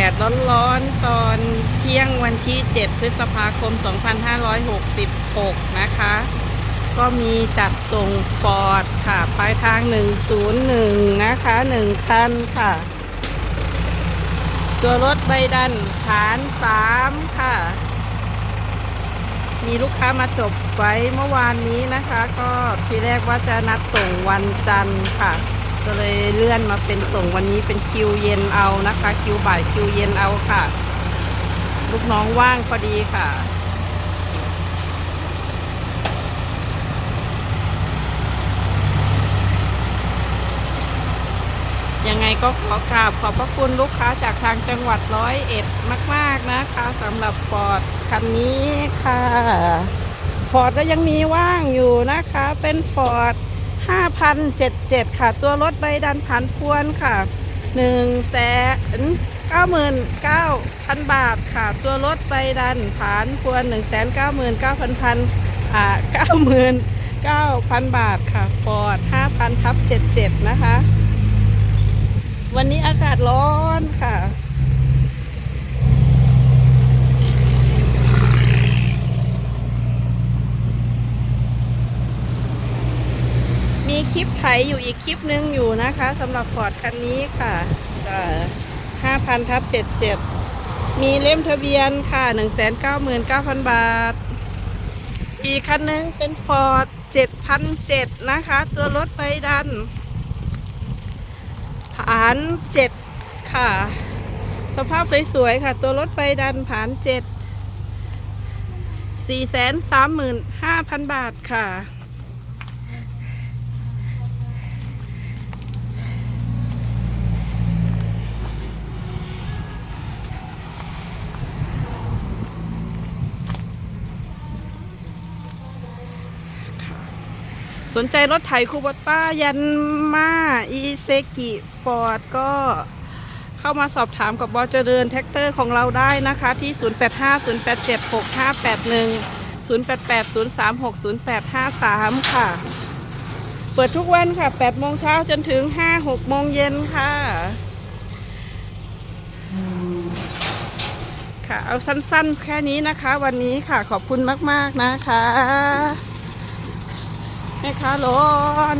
แดดร้อนๆ ตอนเที่ยงวันที่ 7 พฤษภาคม 2566 นะคะ ก็มีจัดส่งฟอร์ดค่ะปลายทาง 101 นะคะ 1 คันค่ะ ตัวรถใบดันฐาน 3 ค่ะ มีลูกค้ามาจบไว้เมื่อวานนี้นะคะ ก็ทีแรกว่าจะนัดส่งวันจันทร์ค่ะ ก็เลยเลื่อนมาเป็นส่งวันนี้เป็นคิวเย็นเอานะคะ คิวบ่ายคิวเย็นเอาค่ะ ลูกน้องว่างพอดีค่ะ ยังไงก็ขอกราบขอบพระคุณลูกค้าจากทางจังหวัดร้อยเอ็ดมาก ๆ นะคะสำหรับฟอร์ดคันนี้ค่ะฟอร์ดก็ยังมีว่างอยู่นะคะ เป็นฟอร์ด 5,077 ค่ะ ตัวรถใบดันผันพวนค่ะ1น99,000 บาทค่ะ ตัวรถใบดันผันพวน1 9 9 9 0 0อ่า99,000 บาทค่ะฟอร์ด5,000ทับ77 นะคะ วันนี้อากาศร้อนค่ะ คลิปไถอยู่อีกคลิปนึงอยู่นะคะสำหรับฟอร์ดคันนี้ค่ะห้าพันทับเจ็ดเจ็ดมีเล่มทะเบียนค่ะหนึ่งแสนเก้าหมื่นเก้าพันบาท อีกคันนึงเป็นฟอร์ดเจ็ดพันเจ็ดนะคะ ตัวรถไปดันผานเจ็ดค่ะ สภาพสวยๆค่ะ ตัวรถไปดันผานเจ็ดสี่แสนสามหมื่นห้าพันบาทค่ะ สนใจรถไถคูบต้ายันมาอีเซกิฟอร์ดก็เข้ามาสอบถามกับบอเจริญแท็กเตอร์ของเราได้นะคะ ที่ 0850876581 0880360853 ค่ะ เปิดทุกวันค่ะ 8 โมงเช้าจนถึง 5-6 โมงเย็นค่ะ ค่ะ เอาสั้นๆ แค่นี้นะคะ วันนี้ค่ะ ขอบคุณมาก ๆ นะคะ แม่ค้าร้อน